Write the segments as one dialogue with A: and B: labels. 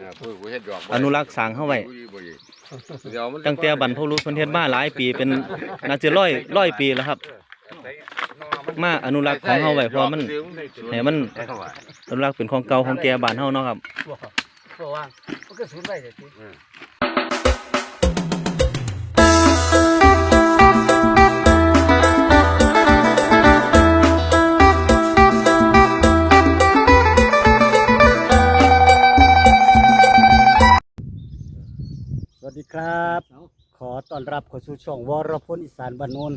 A: อ่าผู้ผู้เฮ็ดดอกไว้
B: อนุรักษ์สร้างเข้าไว้
A: ผู้ดีบ่ดีเดี๋ยวมัน
B: ตั้งแต่บรรพบุรุษเพิ่นเฮ็ดมาหลายปีเป็นน่าจะร้อยร้อยปีแล้วครับ มาอนุรักษ์ของเฮาไว้เพราะมันให้มันอนุรักษ์เป็นของเก่าของแก่บ้านเฮาเนาะครับ
C: บ่ว่างมันก็สูญไปเด้ติ ครับ ขอต้อนรับเข้าสู่ช่องวรพลอีสานบ้านโนน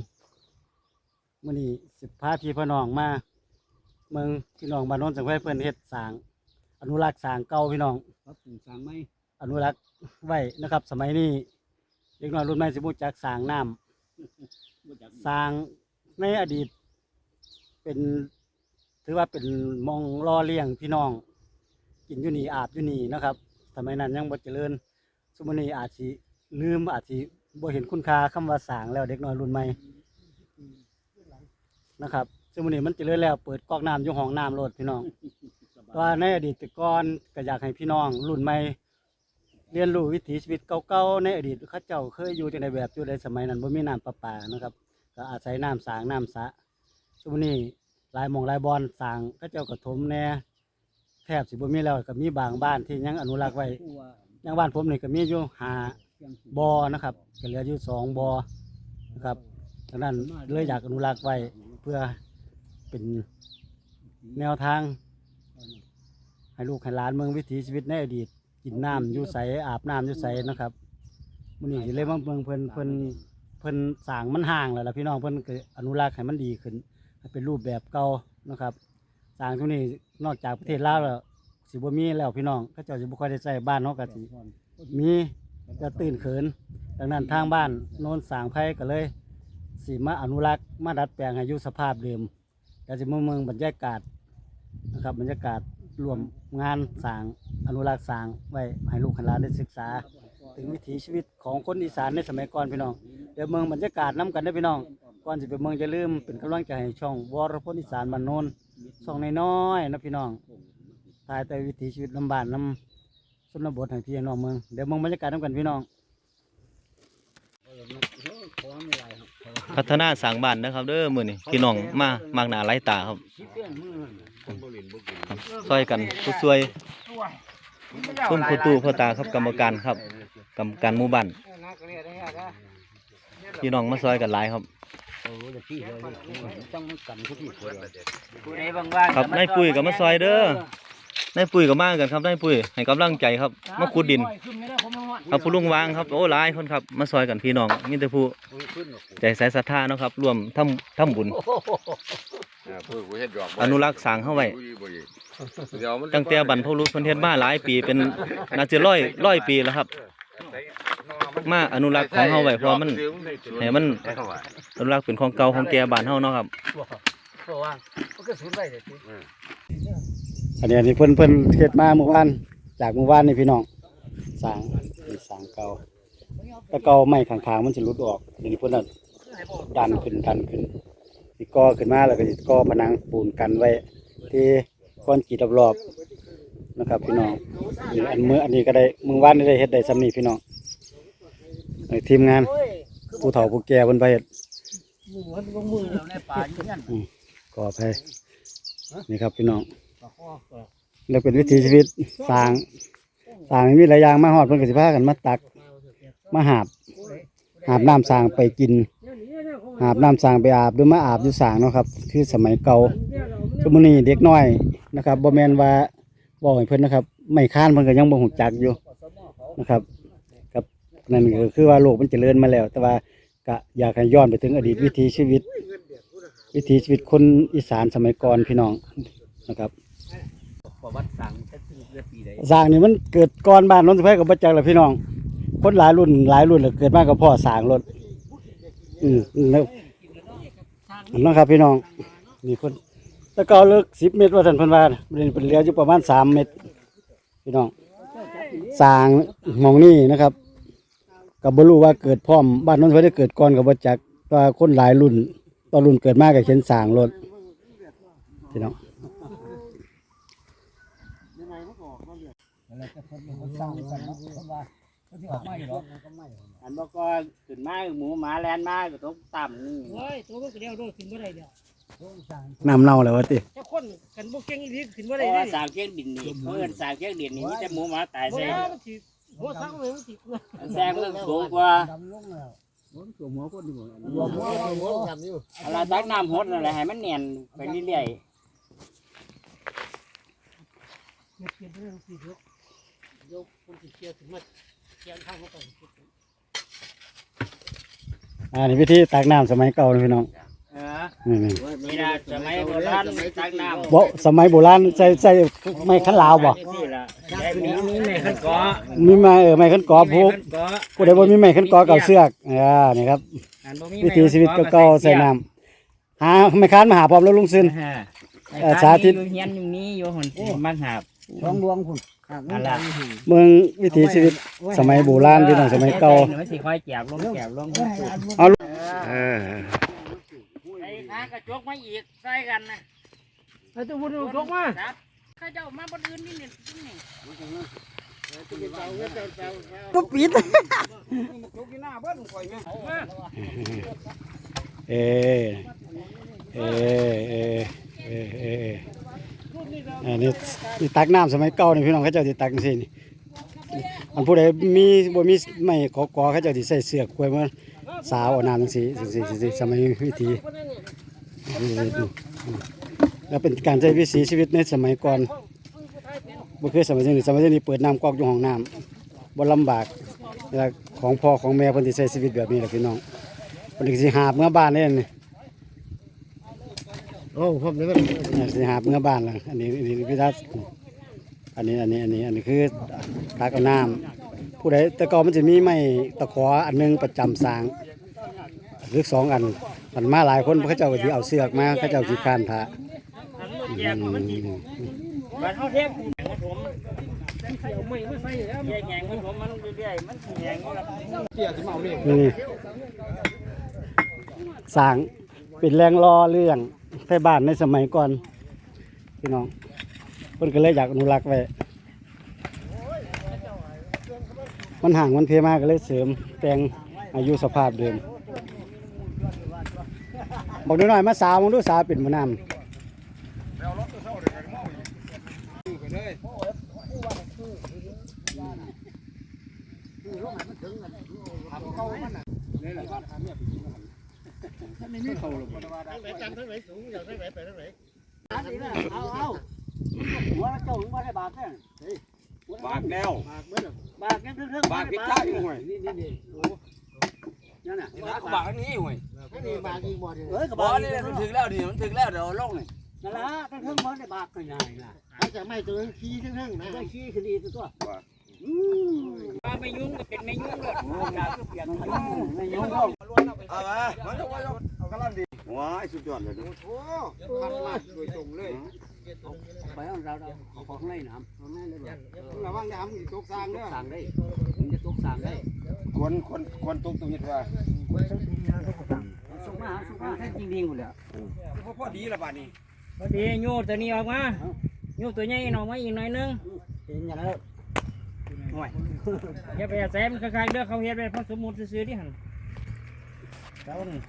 C: มื้อนี้สิพาพี่พี่น้องมา เมืองพี่น้องบ้านโนนจังไว้เพิ่นเฮ็ดสร้าง อนุรักษ์สร้างเก่าพี่น้อง
D: ครับปลูกสร้างไม้
C: อนุรักษ์ไว้นะครับ สมัยนี้เด็กน้อยรุ่นใหม่สิรู้จักสร้างน้ำ
D: บ่จัก
C: สร้างในอดีต เป็น ถือว่าเป็นหมองรอเลี้ยงพี่น้อง กินอยู่นี่อาบอยู่นี่นะครับสมัยนั้นยังบ่เจริญ สมัยนี้อาจสิลืมอาจสิบ่เห็นคุณค่าคำว่าสร้างแล้วเด็กน้อยรุ่นใหม่นะครับสมัยนี้มันเจริญแล้วเปิดก๊อกน้ำอยู่ห้องน้ำโลดพี่น้องแต่ว่าในอดีตแต่ก่อนก็อยากให้พี่น้อง รุ่นใหม่เรียนรู้วิถีชีวิตเก่าๆในอดีตเขาเจ้าเคยอยู่ในแบบอยู่ในสมัยนั้นบ่มีน้ำประปานะครับ ก็อาศัยน้ำสางน้ำสระช่วงนี้หลายหมองหลายบอนสร้างเขาเจ้าก็ถมแหน่แทบสิบ่มีแล้วก็มีบางบ้านที่ยังอนุรักษ์ไว้
D: ผู้ว่า
C: อย่างบ้านผมนี่ก็มีอยู่หา
D: บ่
C: อนะครับก็เหลืออยู่สองบ่อนะครับดังนั้นเลยอยากอนุรักษ์ไว้เพื่อเป็นแนวทาง ให้ลูกให้หลานเมืองวิถีชีวิตในอดีต กินน้ำอยู่ใสอาบน้ำอยู่ใสนะครับมื้อนี้สิเลยมาเมืองเพิ่นเพิ่นเพิ่นสร้างมันห่างแล้วล่ะพี่น้องเพิ่นก็อนุรักษ์ให้มันดีขึ้นให้เป็นรูปแบบเก่านะครับสร้างทุกนี้นอกจากประเทศลาวแล้ว สิบ่มีแล้วพี่น้องเขาเจ้าสิบ่ค่อยได้ใช้บ้านเฮาก็สิมีจะตื่นเขิน ดังนั้นทางบ้านโนนสร้างไผ่ก็เลยสีมาอนุรักษ์มาดัดแปลงให้อยู่สภาพเดิมก็จะเมืองเมืองบรรยากาศนะครับบรรยากาศรวมงานสร้างอนุรักษ์สร้างไว้ให้ลูกให้หลานได้ศึกษา ถึงวิถีชีวิตของคนอีสานในสมัยก่อนพี่น้องเดี๋ยวเมืองบรรยากาศน้กันได้อพี่น้องก่อนจะไปเมืองจะลืมเป็นกำลังใจให้ช่องวรพลอีสานบ้านโนนช่องน้อยๆนะพี่น้อง ถ่ายแต่วิถีชีวิตลำบากน้ำชนบทให้พี่น้องเมืองเดี๋ยวเมืองบรรยากาศน้ำกันพี่น้อง
D: ของไม่ไหวครับ
B: พัฒนาสร้างบ้านนะครับ เด้อมื้อนี้พี่น้องมามากหน้าหลายตาครับ
D: คิดเครื่องมือ
A: คนบ่เล่นบ่กิน
B: ครับซอยกันผู้ช่วยคุณครูตู่พ่อตาครับกรรมการครับกรรมการหมู่บ้านพี่น้องมาซอยกันหลายครับ
D: โอ้จะพี่เลยต้องมันกันทุกที่คน
C: ผู้ใดว่าง
B: ครับนายปุ้ยกับมาซอยเด้อ นายปุ้ยกับมากันครับนายปุ้ยให้กำลังใจครับมาขุดดินครับผู้ลุงวางครับโอ้หลายคนครับมาซอยกันพี่น้องมีแต่ผู้ใจใส่ศรัทธาเนาะครับรวมทำทำบุญ
A: อ่าผู้ผู้เฮ็ดดอกไว้
B: อนุรักษ์สร้างเข้าไว้
A: ผู้ดีบ่ดีเดี๋ยวมัน
B: ตั้งแต่บรรพบุรุษเพิ่นเฮ็ดมาหลายปีเป็นน่าจะร้อยร้อยปีแล้วครับ มาอนุรักษ์ของเฮาไว้เพราะมันให้มันอนุรักษ์เป็นของเก่าของแก่บ้านเฮาเนาะครับ
C: อันนี้อันนี้เพิ่นเพิ่นเฮ็ดมาเมื่อวานจากเมื่อวานนี่พี่น้องสร้างนี่สร้างเก่าแต่เก่าไม้ข้างๆมันสิหลุดออกเดี๋ยวนี้เพิ่นน่ะดันขึ้นดันขึ้นสิก่อขึ้นมาแล้วก็สิก่อผนังปูนกันไว้ ที่ก้อนกีดรอบๆนะครับ พี่น้องนี่อันมืออันนี้ก็ได้มือวานนี่ได้เฮ็ดได้สำนีพี่น้องเอ้ยทีมงานผู้เฒ่าผู้แก่เพิ่นไปเฮ็ด
D: มือมันลงมือแล้วในป่าอยู่นั่น
C: ขออภัยนี่ครับพี่น้อง แล้วเป็นวิถีชีวิตสร้างสร้างมีหลายอย่างมาหอดเพิ่นก็สิพากันมาตัก มาหาบหาบน้ำสร้างไปกิน หาบน้ำสร้างไปอาบหรือมาอาบอยู่สร้างเนาะครับ คือสมัยเก่าชั่วโมงนี้เด็กน้อยนะครับบ่แมนว่าบอกให้เพิ่นนะครับ ไม่ค้านเพิ่นก็ยังบ่ฮู้จักอยู่นะครับกับนั่นก็คือว่าโลกมันเจริญมาแล้ว แต่ว่าก็อยากให้ย้อนไปถึงอดีตวิถีชีวิต วิถีชีวิตคนอีสานสมัยก่อนพี่น้องนะครับ
D: ประวัติสั่งจะถึงเดือนปีใด
C: สร้างนี่มันเกิดก่อนบ้านโนนสะเพกับบัจจักแหละพี่น้อง คนหลายรุ่นหลายรุ่นแล้วเกิดมากกับพ่อสร้างรถอืมแล้วอันนั้นครับพี่น้องนี่คนแตะเกาเลิกสิบเมตรว่าท่านเพันวาเรียนเป็นเรียวอยู่ประมาณสามเมตร พี่น้องสร้างหมองนี่นะครับกับบรู้ว่าเกิดพร้อมบ้านโนนสะเพได้เกิดก่อนกับบัจจักแต่ว่าคนหลายรุ่นตอนรุ่นเกิดมากกับเขียนสร้างรถพี่น้อง
D: แล้วจะคนเป็นคนสร้างกันเนาะเพราะว่าเขาที่ออกมาอยู่หรอก
E: อันบอกก็ขึ้นมาหมูหมาแลนมาก็ตกต่ำนี่
F: โอ้ยตัวมันก็เดียวโดดขึ้นบ่ได้เดียว
C: น้ำเน่าแล้ววะติ
F: เจ้าคนกันบ่เก่งอีหลีขึ้นบ่
E: เพ
F: ได้
E: ราะ
F: เล
E: ว่ายสางเชียงดินนี่เพื่อนสางเชียงดินนี่มีแต่หมูหมาตาย
F: บ่
E: แซง
F: แล้วมันสิหัวสังเลยมันสิ
E: แซงมันสูงกว่า
D: ดำลงแล้วมันตัวหัวคนอยู่
A: รวมหัวหัวกันอยู่
E: อะไรตักน้ำหดนั่นแหละให้มันเนียนไปเรื่อย
F: เก็บเก็บเรื่องสิยกยกคนสิเกียร์ถึงมาเกียร์ข้างเขาก่อน
C: อ่านี่วิธีตักน้ำสมัยเก่านะพี่น้อง
E: ๆเออ
C: นี่นี่
E: นี่นะสมัยโบราณตักน้ำ
C: บ่สมัยโบราณใส่ใส่ไม้ขันลาวบ่
E: นี่ล่ะแต่มีมีแม่ขันกอ
C: มีไม้เออไม้ขันกอผู้
E: ขันกอ
C: ผู้ใดบ่มีไม้ขันกอเก่าเสือกอ่านี่ครับ
E: อันบ่มี
C: วิถีชีวิตเก่าๆใส่น้ำหาไม่ค้านมาหาพร้อมแล้วลุงซึน
E: ฮะ
C: เอ่อสาธิต
E: อยู่เฮียนอยู่นี้อยู่หุ่นมังหาบ
D: ช่องดวงคุณ
E: อันละ
C: เมืองวิถีชีวิตสมัยโบราณพี่น้องสมัยเก่า
E: มันสิคอยแจบลงแจบลง
C: เอาลูกเออ
E: ไอ้ขากระจกมาอีกใส่กันนะ
F: ไอ้ตัววุ่นยกมา
E: ครับข้าเจ้ามาบนอื่นนี่นี่นี่
C: ตุ๊บปิดเออเออเออเออเอ อันนี้นี่ตักน้ำสมัยเก่านี่พี่น้องเขาเจ้าสิตักจังซี่นี่อันผู้ใดมีบ่มีไม่ขอกอเขาเจ้าสิใส่เสือกกล้วยมาสาวเอาน้ำจังซี่จังซี่จังซี่สมัยวิถีแล้วเป็นการใช้วิถีชีวิตในสมัยก่อนบ่คือสมัยนี้สมัยนี้เปิดน้ำกอกอยู่ห้องน้ำบ่ลำบากของพ่อของแม่เพิ่นสิใช้ชีวิตแบบนี้แหละพี่น้องเพิ่นสิหาบเมื่อบ้านนี่นี่
A: โอ้ผมนี่
C: เนี่ยสิหาเมื่อบ้านละอันนี้อันนี้คือทัศอันนี้อันนี้อันนี้อันนี้คือตักเอาน้ำผู้ใดแต่ก่อนมันจะมีไม้ตะขออันหนึงประจำสร้างหรือสองอันมันมาหลายคนเขาเจ้าก็สิเอาเสือกมาเขาเจ้าสิคร้านพระ
E: หันมือแจกมันสิบัดเฮาเทปกูแหงมันผม
F: ใส่เอาไม้มาใส่แล้ว
E: แยกแหงมันผมมันเรื่อยๆมันสิแหงอยู่แล้ว
C: นี่สร้างเป็นแรงรอเรื่อง ไทบ้านในสมัยก่อนพี่น้องเพิ่นก็เลยอยากอนุรักษ์ไว้มันห่างมันเพมากก็เลยเสริมแต่งอายุสภาพเดิมบอกหน่อยๆมาสาวมองดูสาวเป็นมะนาว
D: เขาหรอาเอาหัวเจ้ามาได้บาทแท้
A: บาดแล้ว
D: บาทยังถึงๆ
A: บาดพิษข้างห่วย
D: นี่นี่นี่โอ้นั่นน่ะ
A: บาดนี้ห่วย
D: นี่บาทอีกบ่เอ้ยก็
A: บ่
D: บาท
A: นี่มันถึงแล้วนี่มันถึงแล้วเดี๋ยวลงนี่
D: นั่นล่ะถึงๆบ่ได้บาทก็ง่ายล่ะ
G: ถ้าจะไม่ตัวขี้ทั้งทั้งนะ
D: ได้ขี้คือดีตัว
E: มาไม่ยุ่งเป็นไม่ยุ่งเลย
D: ไม่ยอม
A: เอามามันจะว่าเอากำ ลังดีว้ายสุดยอดเลย
G: โอ้พันมาโดยตรงเลย
D: ไปเอาเราเราเอาของในน้ำเอาในเลยบ่
G: ระวังน้ำตกสร้างเด้อ
D: สั่งได้ผมจะตกสั่งได้
A: คนคนคนตุกตุกิดว่า
D: ส่งมาหาส่งมาแท้จริงๆหมดแล้ว
A: พอดีละบาดนี้
E: พอดีโยตัวนี้ออกมาโยตัวใหญ่ออกมาอีกหน่อยนึง
D: เห็นอย่างนั้น
E: อย่าไปแซมข้างๆเด้อเขาเฮ็ดไว้เพราะสมมุติซื้อๆที่หั่นเจ้านี่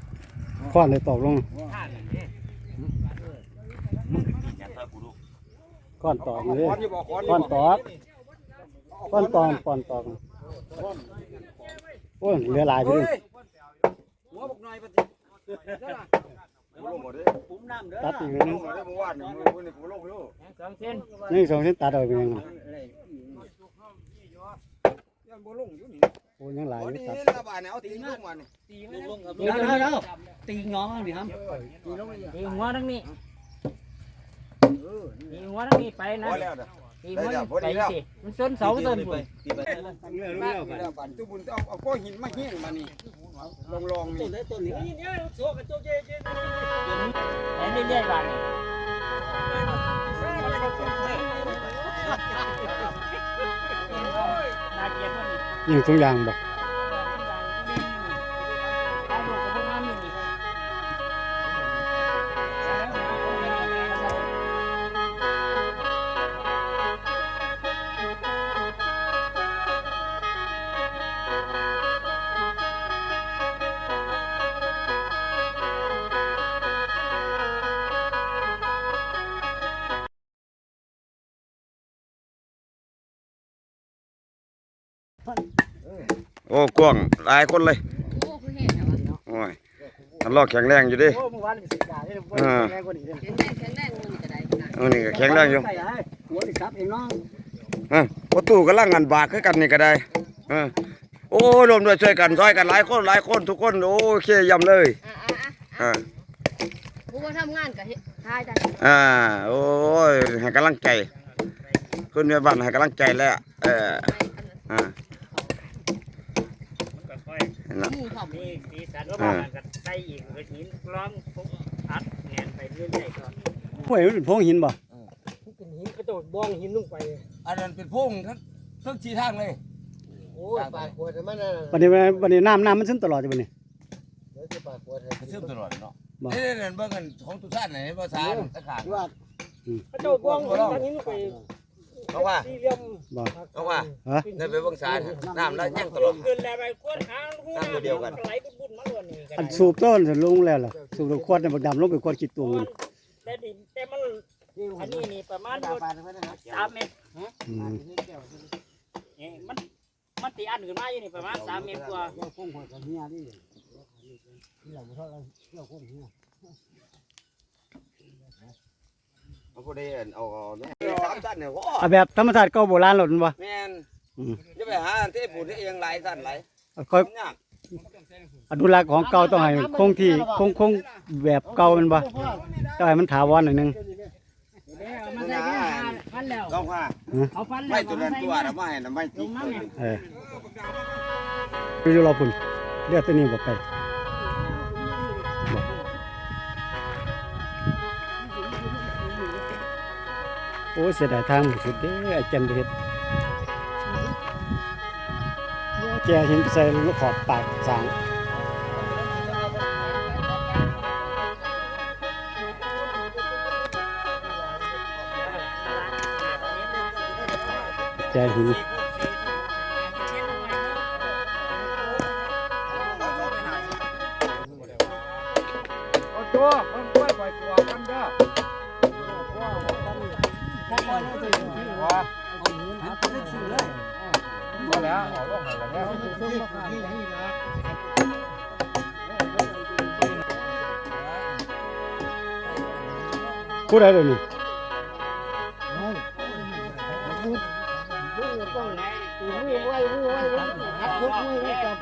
C: ข้อนเลยตกลงก้อนตอกเลย
A: คนอยู่บ่คน
C: ก้อนตอกก้อนตอนก้อนตอกโอ้ยเหลือหลายไปเลย
A: หัวบักหน่อยปะติลงหมดเลย
D: ผมน้ำเด้อ
C: ตัดอีกนิดนึง
A: ลงหมดเลยเมื่อวานนี่มื้อนี้กูลงอยู่
E: สองเส้น
C: นี่สองเส้นตัดเอาไปยังไง
A: ยังบ่ลง อยู่นี่
C: โอ้ยยังหลาย
A: พอ
C: อยู่
A: ดี
C: ตัด
A: ละบาดนี่เอาตีนลงมานี่
D: เดี๋ยวเดี๋ยวเดี๋ยวตีงอมันดิครับตีลงไป
E: ตีหัวทั้งนี้ตีหัวทั้งนี้ไปนะ
A: พอแล้วเด้อ
E: ตีหัวไปสิมันส้นเสาต้นพุ่น
A: บ้านนี่ละบาดตุบุญเอาเอาก้อนหินมาเฮี้ยงมานี่ลองลองนี่
D: ต้นได้ต้นนี้
E: ไปเรื่อยๆบาดนี้น่าเกลียดมากนี่
C: ยิงทุกอย่างบ่
A: โอ้กว้างหลายคนเลย
H: โอ้คือเห็นเหรอวะ
A: โอ้ยทันลอกแข็งแรงอยู่เดิ
C: โอ้เมื่อวานนี่สิกาได้บ่แรงกว่านี้เด้อ
H: แข็งแรงแข็งแรงมือจะได้ขนาด
A: เออนี่ก็แข็งแรงอยู่
C: ใส่ได้หัวสิซับเองเนาะ
A: เออประตูกำลังงานบากคือกันนี่ก็ได้เออโอ้ยรวมด้วยช่วยกันซอยกันหลายคนหลายคนทุกคนโอ้โอเคยำเลย
H: อะอะอะ
A: อ่า
H: ผู้ว่าทำงานกับทายได้
A: อ่าโอ้ยให้กำลังใจคุณแม่บ้านให้กำลังใจแล้วเอออ่า
E: มันก็ค่อย
A: นั่นล่ะ
H: หมู่เขา
E: มีสีสันว่ามันก็ใส่อีกก็หินล้อมปุ๊บอัดแงนไปเรื่อยๆก่อน
C: ห้วยมันเป็นโพรงหินบ่
F: เป็นหินกระโดดบ้องหินลงไป
D: อันนั้นเป็นพุ่งทั้งทั้งชีทางเลย
G: โอ้ยปากขวดมันน่ะ
C: บัดนี้บัดนี้น้ำน้ำมันซึมตลอดอยู่บัดนี้
G: เดี๋ยวจะปากขวดให้
D: ซึมตลอดเนาะ
C: บ่
D: นี่นี่เบิ่งกันของทุกท่านไหนภาษาตะขาด
G: ว่า
F: กระโดดบ้องหินลงไป
D: เพราะว่า
F: สี่เหลี่ยม
C: บ่
D: เพราะว่า
C: ฮะ
D: ในไปเบิ่งสารน้ำแล้วยังตลอด
E: ขึ้นแล้วไปกวนหางหูน้ำเดียวกัน ไหลบุญๆมาล้วนนี่ก็
C: อัน
E: ได้
C: สูบต้นสิลงแล้วล่ะสูบลงขวดในบักดำลงไปขวดคิดตัวมัน
E: แต่ดิแต่มันอันนี้นี่ประมาณอยู่สามเมตร
C: อืม
E: นี่มันมันตีอันขึ้นมาอยู่นี่ประมาณสามเมตรกว่า
A: เอาผู้ใดเอาเอาเนี่ยสามท่านเนี่ยโอ้
C: เอาแบบธรรมชาติเก่าโบราณหล่นบ่
A: แม่น
C: อืม
A: จะไปหาที่ปูที่เองหลายท่านหลาย
C: ค่อย
A: ยาก
C: อนุรักษ์ของเก่าต้องให้คงที่คงคงแบบเก่าแมันบ่ต้องให้มันถาวรหน่อยหนึง
E: เอามาใส่เนี่ยพันแล้ว
A: ก็ว่า
E: เอาพันแล้ว
A: ไม่ตัวนั้นตัวนะไม่นะไม่
E: ล
A: ติ
E: งน้ำเนี่ย
C: เออไปอยู่รอพุ่นเลือดตัวนี้บ่ไป โอ้เสียดายทางหมดสุดเด้ออ้จันไปเด็ดแกเห็นใส่ลูกขอบปากสางแกหิน ผู้ใดเดี๋ยวนี้
G: มือไว้มือไว้หักทุกมือไว้จับ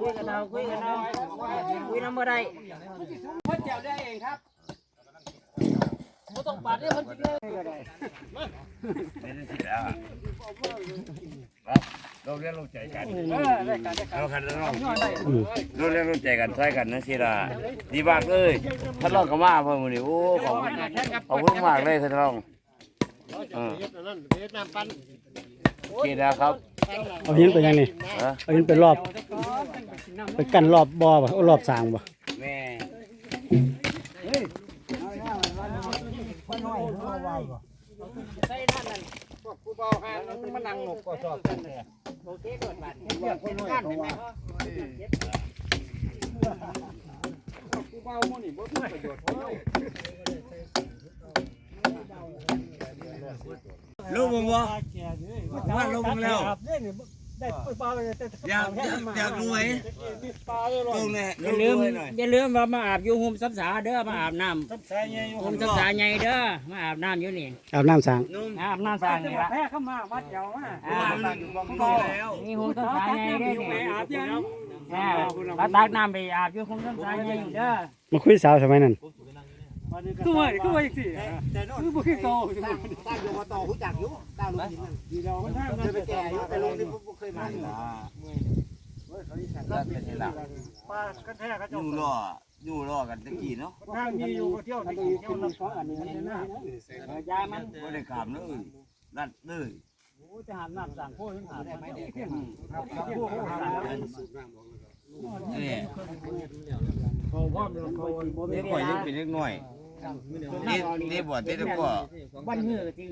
E: คุยกันเอาคุยกันเอา คุยน้ำบ่ได้
D: เราเรียนรู้ใจกันเราคันเรา
C: อืม
D: เราเรียนรู้ใจกันใช้กันนะสิล่ะดีมากเลยท่านรองก็มาเพิ่มมื้อนี้โอ้ขอบคุณขอบคุณมากเลยท่านรองเออ
G: เฮ็ดอันนั้นเฮ็ดน้ำปั้น
D: โอเคนะครับ
C: เอาหินไปยังนี่
D: ฮะ
C: เอาหินไปรอบ ไปกันรอบบ่อบ่เอารอบสร้างบ่
D: แม่
E: ใส่ท่านนั่น
G: ผู้ เบาหานมันนั่งหนกก็ชอบกันเลย
E: โอเคก่อนบัด
G: เรียกคนหน่อยเขาว่ากูเบาหมู่นี่บ่มีประโยชน์เท่าไหร่
D: ลูกมึงวะมาลูกมึงแล้ว
F: ได้ปลาไปแต่
D: อยากอยากอยากรู้ไหม
F: ปลาเลยหรอ
D: ตรงนี้
E: อย่าลืมอย่าลืมว่ามาอาบอยู่โฮมซับสาเด้อมาอาบน้ำ
F: ใส่ไงอยู่
E: โฮมซับสาใหญ่เด้อมาอาบน้ำอยู่นี่
C: อาบน้ำสร้าง
E: อาบน้ำสร้างนี่ละ
F: แพ้เข้ามาวัดเจ้ามา
E: อาบ
D: ดีแล้ว
E: นี่โฮมซับสาใหญ่เด้อนี่
F: อาบยัง
E: อ่าพระตักน้ำไปอาบอยู่โฮมซับสาใหญ่เด้อ
C: มาคุยสาวสมัยนั้น
F: คือว่าคือว่าสิคือบ่คือโต
G: ตั้งอยู่ว่าต่อรู้จักอยู่ตั้งลงหินนั่น
F: ดีแล้วมันทาง
G: เคยไปแก่อยู่ไปลงที่บ่เคยมา
D: แล้วเป็นไงล่ะ
F: ปลากันแท้เขา
D: อ
F: เจ้า
D: ยู่รออยู่รอกันตะกี้เนาะ
F: ทางมีอยู่เที่ยวนี่เที่ยวน้ำฟ้าอันนี้นะ
E: ยายมัน
D: ไม่ได้ขามเลยรัดเลย
F: จะหาน้ำสั่งพวกนี้หาได้ไหมเนี่ย
D: นี่
F: เขาว่าเขา
D: นี่ก่อยยังเป็นเล็กน้อย นี่นี่บ่เต้นก็
E: วันเหือจริง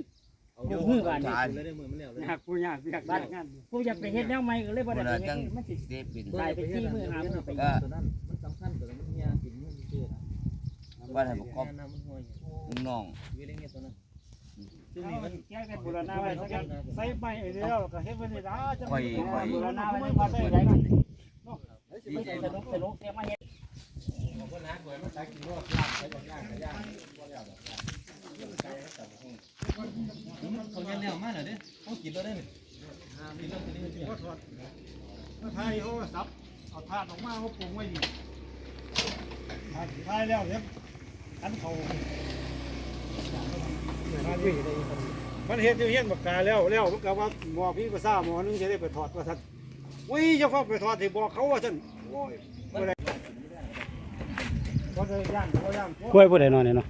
E: อยู่มือบ้านนี่
C: อยากผู้อยากอยากบ้านงาน
E: ผู้อยากไปเฮ็ดแนวใหม่ก็เลยบ่ได้
G: เว
E: ไป
G: ลา
E: เฮ็
G: จั
E: ด
G: ง
E: มันสิ
G: เสียบิน
E: ตายไป4มื้อ5มื้อไป
G: ก็ว่าให้บอกครอบน้อง
F: ซึ่งนี่มันแก้กันบูรณาไว้สักกันใส่ไปไอ้เดียวก็เฮ็ดไว้นี่ล่ะจะ
G: ค่อยค่อย
E: บูรณาไว้ในวัดได้กันมันสิสนุกสนุกเสียมาเฮ็ด
A: เขาเงี้ยแนวมากเลยเด้เขากินแล้วได้
F: ก็ทายเขาสับเอาถาดออกมาเขาปรุงไว้นี่ทายแล้วเดี๋ยวอันเขามันเฮ็ดอยู่เฮียนบักกาแล้วแล้วมันก็ว่าหมอพี่ภาษาหมอนึงจะได้ไปถอดว่าซั่นอุ้ยจะฟ้าไปถอดที่บอกเขาว่าซั่นโอ้ยบ่ได้บ่ได้ย่านบ่ย่าน
C: กล้วยผู้ใดนอนเนี่ยเนาะ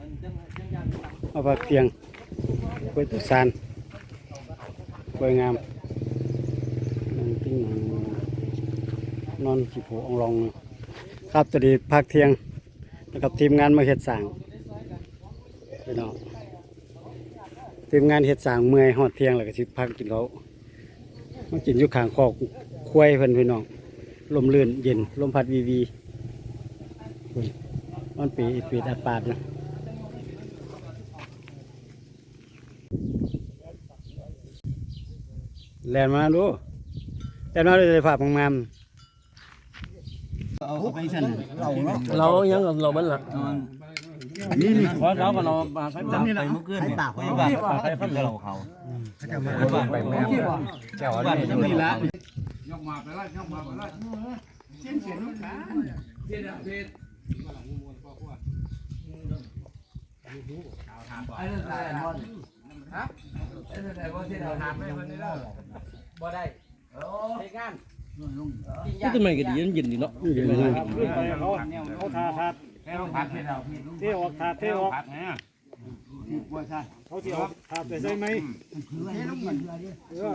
C: เอาผักเพียง กล้วยตุสานกล้วยงามนั่งติ้งนอนขี้โผอองรองครับตอนนี้พักเที่ยงนะครับทีมงานมาเฮ็ดสางพี่น้องทีมงานเฮ็ดสางเมื่อยฮอดเที่ยงแล้วก็สิพักกินเขามากินอยู่ข้างคอกควายเพิ่นพี่น้องลมเลื่นเย็นลมพัดวีวีมันปีดปีดอัดปาดนะ แลนมาดูแลนมาดูสภาพงามๆ
F: เรายังเรามันล่ะ
C: นี่นี่
F: ขอเราก็เรามาใช้ตามนี่ล่ะ
A: เมื่อคืนนี่ไปบ้านไปพันเราเขาบ้านไปแม่เจ้า บ้านจะมีละ
F: นี่ทำไมก็ดีเย็นดีเนาะ
C: เดี๋ยวนะ
F: เขาเขาทาทาเทออกทาเทออกเขาสิออกทาไปใช่ไหมเออ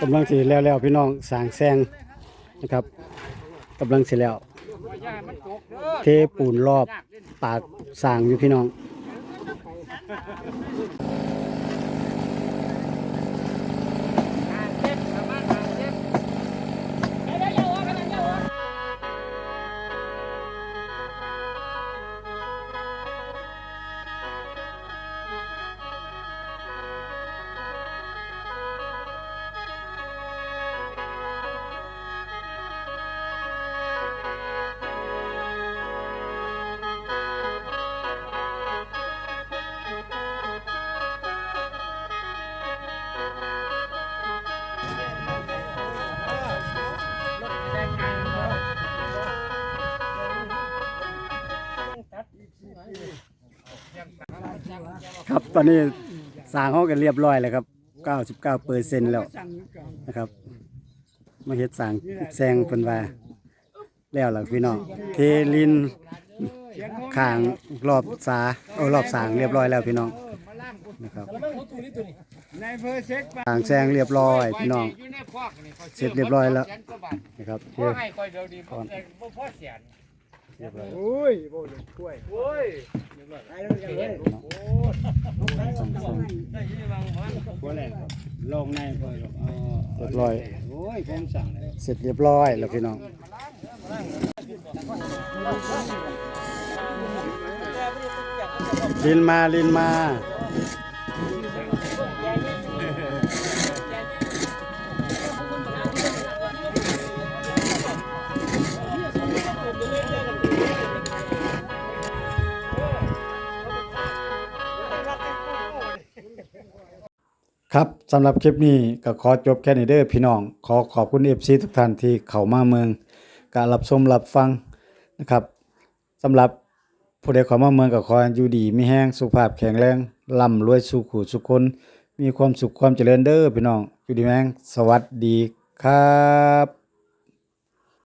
C: กำลังสิแล้วแล้วพี่น้องสางแซงนะครับกำลังสิแล้ว เทปูนรอบปากสางอยู่พี่น้อง ครับ ตอนนี้สร้างห้องกันเรียบร้อยแล้วครับ99เปอร์เซ็นต์แล้วนะครับ มาเฮ็ดสร้างแซงเพิ่นว่า แล้วล่ะพี่น้องเทลินข้างรอบสาเอารอบสางเรียบร้อยแล้วพี่น้องนะครับสางแซงเรียบร้อยพี่น้องเสร็จเรียบร้อยแล้วนะครับเดี๋ยว
E: ให้คอยเดี๋ยวดีผมแต่บ่พอเสียน
F: โอ้ยบ่ได้กล้วยโอ้ย
C: ลงในก่อนเรียบร้อยโอ้ยผมสั่งเสร็จเรียบร้อยแล้วพี่น้องลินมาลินมา สำหรับคลิปนี้ก็ขอจบแค่นี้เด้อพี่น้อง ขอขอบคุณ FC ทุกท่านที่เข้ามาเมืองการรับชมรับฟังนะครับสำหรับผู้ใดเข้ามาเมืองก็ขออยู่ดีมีแห้งสุขภาพแข็งแรงร่ำรวยสุขุสุขคน มีความสุขความเจริญเด้อพี่น้องอยู่ดีแมงสวัสดีครับ